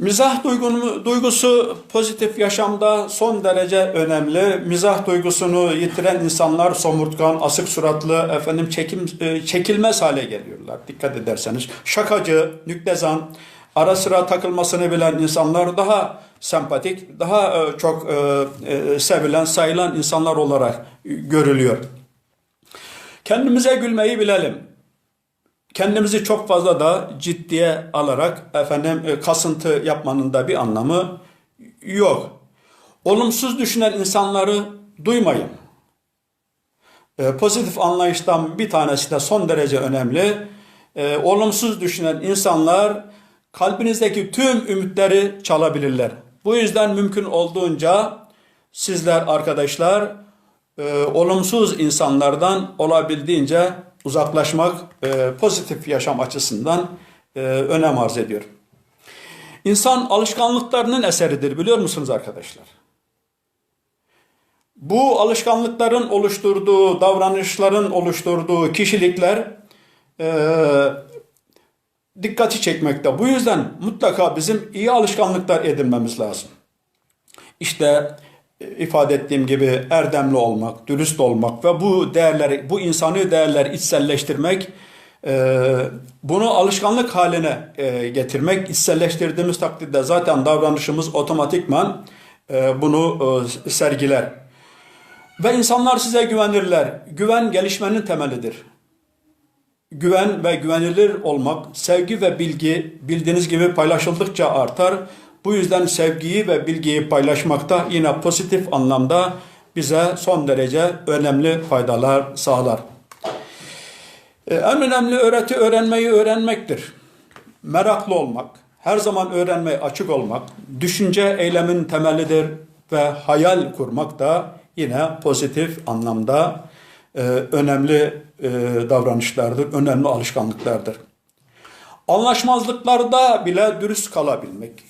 Mizah duygusu pozitif yaşamda son derece önemli. Mizah duygusunu yitiren insanlar somurtkan, asık suratlı, efendim çekim, e, çekilmez hale geliyorlar. Dikkat ederseniz. Şakacı, nüktezan, ara sıra takılmasını bilen insanlar daha sempatik, daha e, çok e, sevilen, sayılan insanlar olarak görülüyor. Kendimize gülmeyi bilelim kendimizi çok fazla da ciddiye alarak efendim e, kasıntı yapmanın da bir anlamı yok. Olumsuz düşünen insanları duymayın. E, pozitif anlayıştan bir tanesi de son derece önemli. E, olumsuz düşünen insanlar kalbinizdeki tüm ümitleri çalabilirler. Bu yüzden mümkün olduğunca sizler arkadaşlar olumsuz insanlardan olabildiğince uzaklaşmak e, pozitif yaşam açısından e, önem arz ediyor. İnsan alışkanlıklarının eseridir biliyor musunuz arkadaşlar? Bu alışkanlıkların oluşturduğu, davranışların oluşturduğu kişilikler e, dikkati çekmekte. Bu yüzden mutlaka bizim iyi alışkanlıklar edinmemiz lazım. İşte ifade ettiğim gibi erdemli olmak, dürüst olmak ve bu değerleri, bu insani değerleri içselleştirmek, e, bunu alışkanlık haline e, getirmek, içselleştirdiğimiz takdirde zaten davranışımız otomatikman e, bunu sergiler. Ve insanlar size güvenirler. Güven gelişmenin temelidir. Güven ve güvenilir olmak, sevgi ve bilgi bildiğiniz gibi paylaşıldıkça artar. Bu yüzden sevgiyi ve bilgiyi paylaşmakta yine pozitif anlamda bize son derece önemli faydalar sağlar. Ee, En önemli öğreti öğrenmeyi öğrenmektir. Meraklı olmak, her zaman öğrenmeye açık olmak, düşünce eylemin temelidir ve hayal kurmak da yine pozitif anlamda e, önemli e, davranışlardır, önemli alışkanlıklardır. Anlaşmazlıklarda bile dürüst kalabilmek,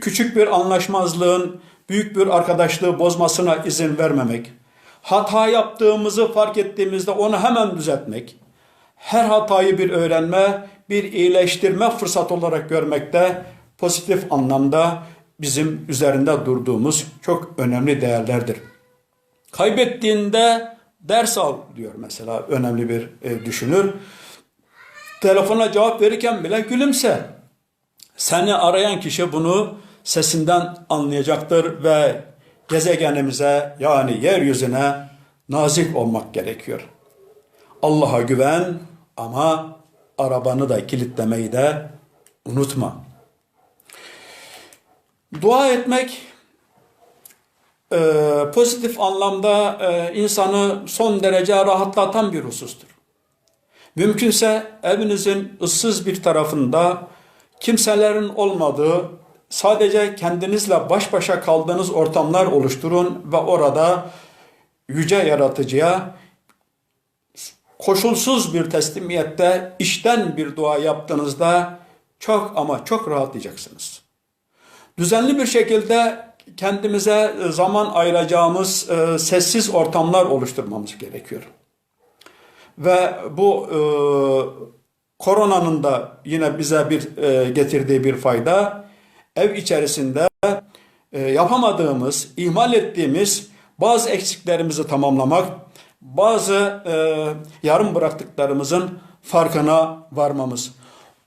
küçük bir anlaşmazlığın büyük bir arkadaşlığı bozmasına izin vermemek, hata yaptığımızı fark ettiğimizde onu hemen düzeltmek, her hatayı bir öğrenme, bir iyileştirme fırsatı olarak görmekte pozitif anlamda bizim üzerinde durduğumuz çok önemli değerlerdir. Kaybettiğinde ders al diyor mesela önemli bir e, düşünür. Telefona cevap verirken bile gülümse. Seni arayan kişi bunu sesinden anlayacaktır ve gezegenimize yani yeryüzüne nazik olmak gerekiyor. Allah'a güven ama arabanı da kilitlemeyi de unutma. Dua etmek e, pozitif anlamda e, insanı son derece rahatlatan bir husustur. Mümkünse evinizin ıssız bir tarafında kimselerin olmadığı sadece kendinizle baş başa kaldığınız ortamlar oluşturun ve orada yüce yaratıcıya koşulsuz bir teslimiyette işten bir dua yaptığınızda çok ama çok rahatlayacaksınız. Düzenli bir şekilde kendimize zaman ayıracağımız e, sessiz ortamlar oluşturmamız gerekiyor. Ve bu e, koronanın da yine bize bir e, getirdiği bir fayda ev içerisinde e, yapamadığımız, ihmal ettiğimiz bazı eksiklerimizi tamamlamak, bazı e, yarım bıraktıklarımızın farkına varmamız.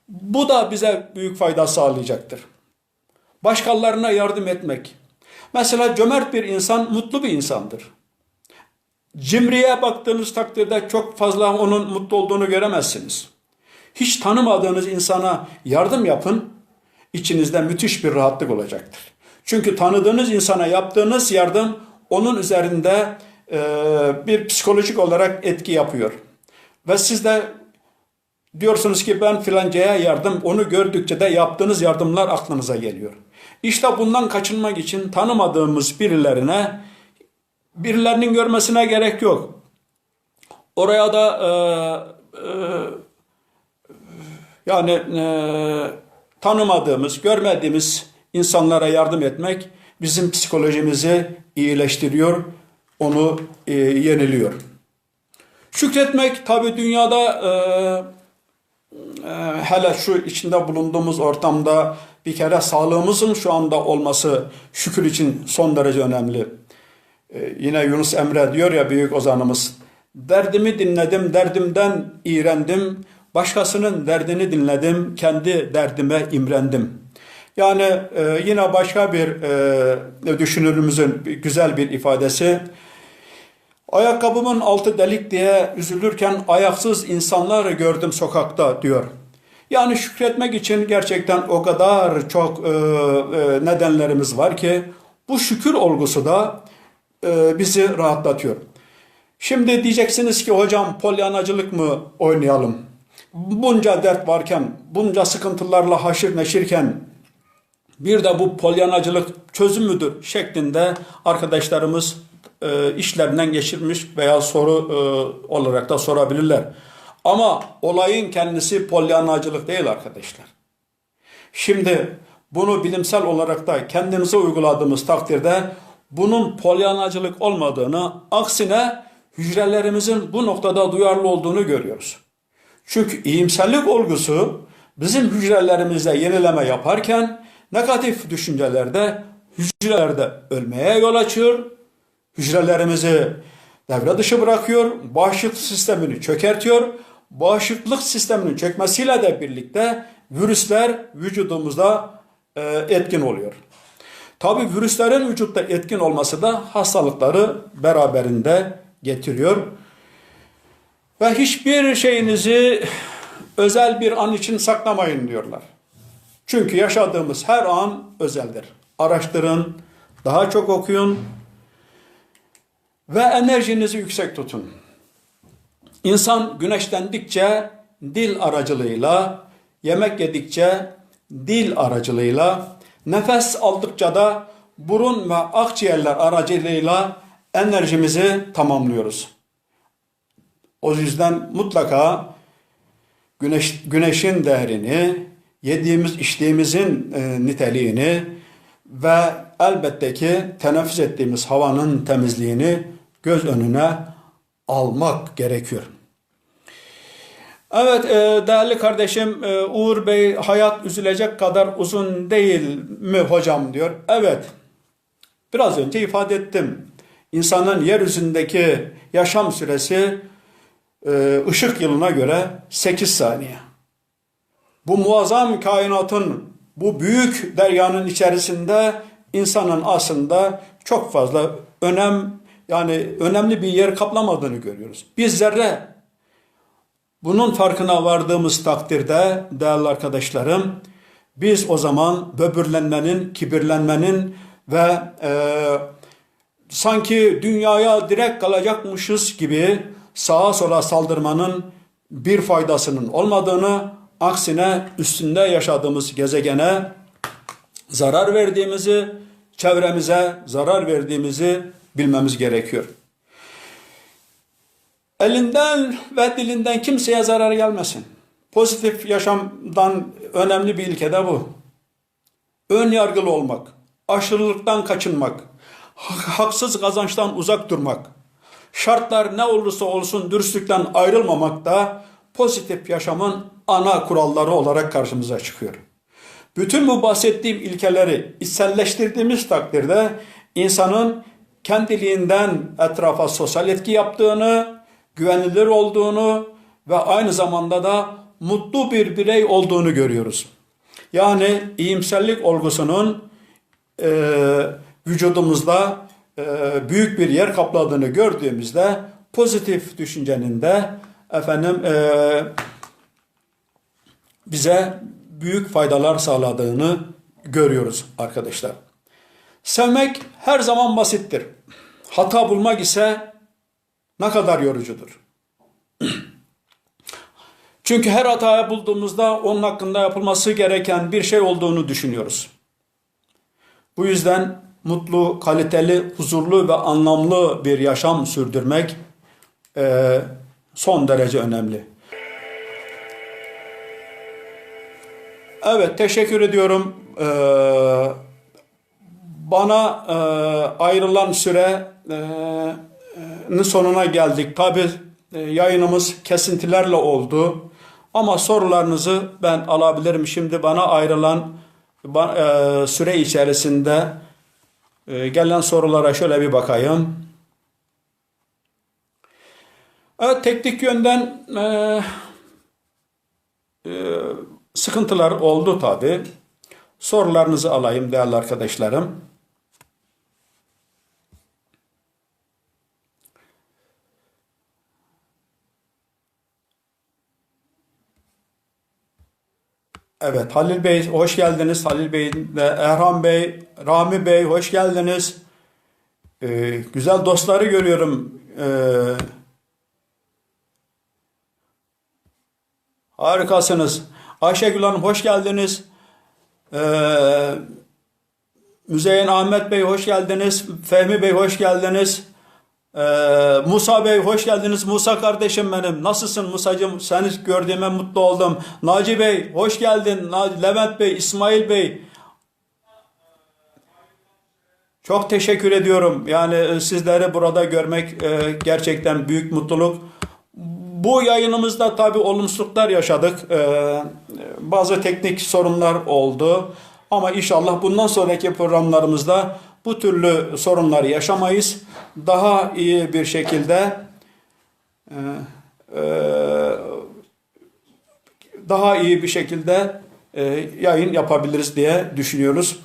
Bu da bize büyük fayda sağlayacaktır. Başkalarına yardım etmek. Mesela cömert bir insan mutlu bir insandır. Cimriye baktığınız takdirde çok fazla onun mutlu olduğunu göremezsiniz. Hiç tanımadığınız insana yardım yapın, içinizde müthiş bir rahatlık olacaktır. Çünkü tanıdığınız insana yaptığınız yardım onun üzerinde e, bir psikolojik olarak etki yapıyor. Ve siz de diyorsunuz ki ben filancaya yardım, onu gördükçe de yaptığınız yardımlar aklınıza geliyor. İşte bundan kaçınmak için tanımadığımız birilerine birilerinin görmesine gerek yok. Oraya da e, e, yani e, tanımadığımız, görmediğimiz insanlara yardım etmek bizim psikolojimizi iyileştiriyor, onu e, yeniliyor. Şükretmek tabi dünyada e, e, hele şu içinde bulunduğumuz ortamda bir kere sağlığımızın şu anda olması şükür için son derece önemli. Ee, yine Yunus Emre diyor ya büyük ozanımız. Derdimi dinledim, derdimden iğrendim. Başkasının derdini dinledim, kendi derdime imrendim. Yani e, yine başka bir e, düşünürümüzün güzel bir ifadesi. Ayakkabımın altı delik diye üzülürken ayaksız insanlar gördüm sokakta diyor. Yani şükretmek için gerçekten o kadar çok e, e, nedenlerimiz var ki bu şükür olgusu da e, bizi rahatlatıyor. Şimdi diyeceksiniz ki hocam polyanacılık mı oynayalım? Bunca dert varken, bunca sıkıntılarla haşır neşirken bir de bu polyanacılık çözüm müdür şeklinde arkadaşlarımız e, işlerinden geçirmiş veya soru e, olarak da sorabilirler. Ama olayın kendisi polyanacılık değil arkadaşlar. Şimdi bunu bilimsel olarak da kendimize uyguladığımız takdirde bunun polyanacılık olmadığını, aksine hücrelerimizin bu noktada duyarlı olduğunu görüyoruz. Çünkü iyimserlik olgusu bizim hücrelerimizde yenileme yaparken negatif düşüncelerde hücrelerde ölmeye yol açıyor. Hücrelerimizi devre dışı bırakıyor. Bağışıklık sistemini çökertiyor. Bağışıklık sisteminin çökmesiyle de birlikte virüsler vücudumuzda e, etkin oluyor. Tabi virüslerin vücutta etkin olması da hastalıkları beraberinde getiriyor. Ve hiçbir şeyinizi özel bir an için saklamayın diyorlar. Çünkü yaşadığımız her an özeldir. Araştırın, daha çok okuyun ve enerjinizi yüksek tutun. İnsan güneşlendikçe dil aracılığıyla, yemek yedikçe dil aracılığıyla, nefes aldıkça da burun ve akciğerler aracılığıyla enerjimizi tamamlıyoruz. O yüzden mutlaka güneş, güneşin değerini, yediğimiz içtiğimizin e, niteliğini ve elbette ki teneffüs ettiğimiz havanın temizliğini göz önüne almak gerekiyor. Evet e, değerli kardeşim e, Uğur Bey hayat üzülecek kadar uzun değil mi hocam diyor. Evet biraz önce ifade ettim. İnsanın yeryüzündeki yaşam süresi ışık yılına göre 8 saniye. Bu muazzam kainatın bu büyük deryanın içerisinde insanın aslında çok fazla önem yani önemli bir yer kaplamadığını görüyoruz. Biz zerre bunun farkına vardığımız takdirde değerli arkadaşlarım biz o zaman böbürlenmenin, kibirlenmenin ve e, sanki dünyaya direkt kalacakmışız gibi sağa sola saldırmanın bir faydasının olmadığını, aksine üstünde yaşadığımız gezegene zarar verdiğimizi, çevremize zarar verdiğimizi bilmemiz gerekiyor. Elinden ve dilinden kimseye zarar gelmesin. Pozitif yaşamdan önemli bir ilke de bu. Ön yargılı olmak, aşırılıktan kaçınmak, haksız kazançtan uzak durmak, şartlar ne olursa olsun dürüstlükten ayrılmamak da pozitif yaşamın ana kuralları olarak karşımıza çıkıyor. Bütün bu bahsettiğim ilkeleri içselleştirdiğimiz takdirde insanın kendiliğinden etrafa sosyal etki yaptığını, güvenilir olduğunu ve aynı zamanda da mutlu bir birey olduğunu görüyoruz. Yani iyimserlik olgusunun e, vücudumuzda büyük bir yer kapladığını gördüğümüzde pozitif düşüncenin de efendim e, bize büyük faydalar sağladığını görüyoruz arkadaşlar. Sevmek her zaman basittir. Hata bulmak ise ne kadar yorucudur. Çünkü her hataya bulduğumuzda onun hakkında yapılması gereken bir şey olduğunu düşünüyoruz. Bu yüzden mutlu, kaliteli, huzurlu ve anlamlı bir yaşam sürdürmek e, son derece önemli. Evet, teşekkür ediyorum. Ee, bana e, ayrılan sürenin sonuna geldik. Tabi e, yayınımız kesintilerle oldu. Ama sorularınızı ben alabilirim. Şimdi bana ayrılan e, süre içerisinde e, gelen sorulara şöyle bir bakayım. Evet, teknik yönden e, e, sıkıntılar oldu tabi. Sorularınızı alayım değerli arkadaşlarım. Evet Halil Bey hoş geldiniz. Halil Bey ve Erhan Bey, Rami Bey hoş geldiniz. Ee, güzel dostları görüyorum. Ee, harikasınız. Ayşegül Hanım hoş geldiniz. Ee, Müzeyyen Ahmet Bey hoş geldiniz. Fehmi Bey hoş geldiniz. Ee, Musa Bey hoş geldiniz. Musa kardeşim benim. Nasılsın Musacığım? Seni gördüğüme mutlu oldum. Naci Bey hoş geldin. Levent Bey, İsmail Bey. Çok teşekkür ediyorum. Yani e, sizleri burada görmek e, gerçekten büyük mutluluk. Bu yayınımızda tabii olumsuzluklar yaşadık. E, bazı teknik sorunlar oldu. Ama inşallah bundan sonraki programlarımızda bu türlü sorunları yaşamayız. Daha iyi bir şekilde e, e, daha iyi bir şekilde e, yayın yapabiliriz diye düşünüyoruz.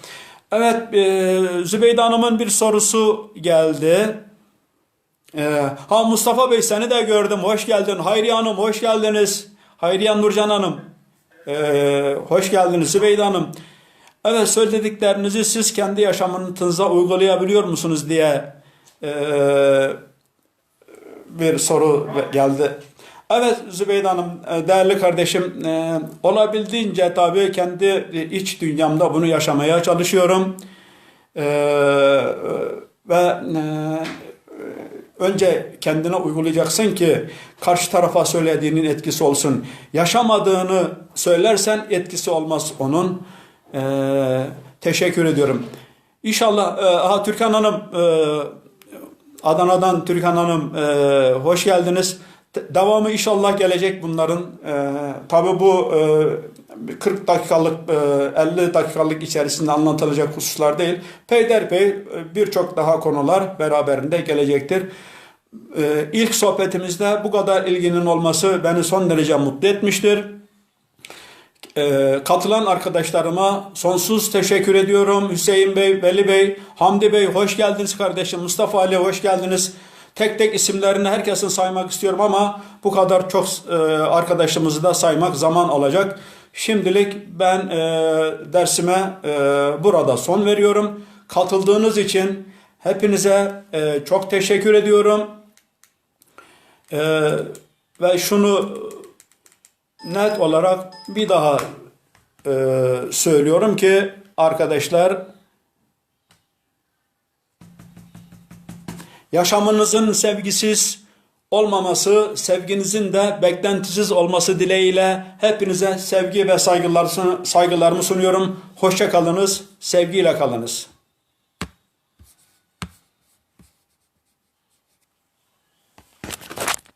Evet, e, Zübeyde Hanım'ın bir sorusu geldi. E, ha Mustafa Bey seni de gördüm. Hoş geldin. Hayriye Hanım hoş geldiniz. Hayriye Nurcan Hanım. e, hoş geldiniz Zübeyde Hanım. Evet söylediklerinizi siz kendi yaşamınıza uygulayabiliyor musunuz diye e, bir soru geldi. Evet Zübeyde Hanım, e, değerli kardeşim, e, olabildiğince tabii kendi iç dünyamda bunu yaşamaya çalışıyorum. E, ve e, önce kendine uygulayacaksın ki karşı tarafa söylediğinin etkisi olsun. Yaşamadığını söylersen etkisi olmaz onun. E, teşekkür ediyorum. İnşallah, e, aha Türkan Hanım, e, Adana'dan Türkan Hanım e, hoş geldiniz. De- Devamı inşallah gelecek bunların. E, tabii bu e, 40 dakikalık, e, 50 dakikalık içerisinde anlatılacak hususlar değil. Peyderpey e, birçok daha konular beraberinde gelecektir. E, ilk sohbetimizde bu kadar ilginin olması beni son derece mutlu etmiştir. Ee, katılan arkadaşlarıma sonsuz teşekkür ediyorum. Hüseyin Bey, Veli Bey, Hamdi Bey hoş geldiniz kardeşim. Mustafa Ali hoş geldiniz. Tek tek isimlerini herkesin saymak istiyorum ama bu kadar çok e, arkadaşımızı da saymak zaman alacak. Şimdilik ben e, dersime e, burada son veriyorum. Katıldığınız için hepinize çok teşekkür ediyorum. Ve şunu net olarak bir daha e, söylüyorum ki arkadaşlar yaşamınızın sevgisiz olmaması, sevginizin de beklentisiz olması dileğiyle hepinize sevgi ve saygılar, saygılarımı sunuyorum. Hoşça kalınız, sevgiyle kalınız.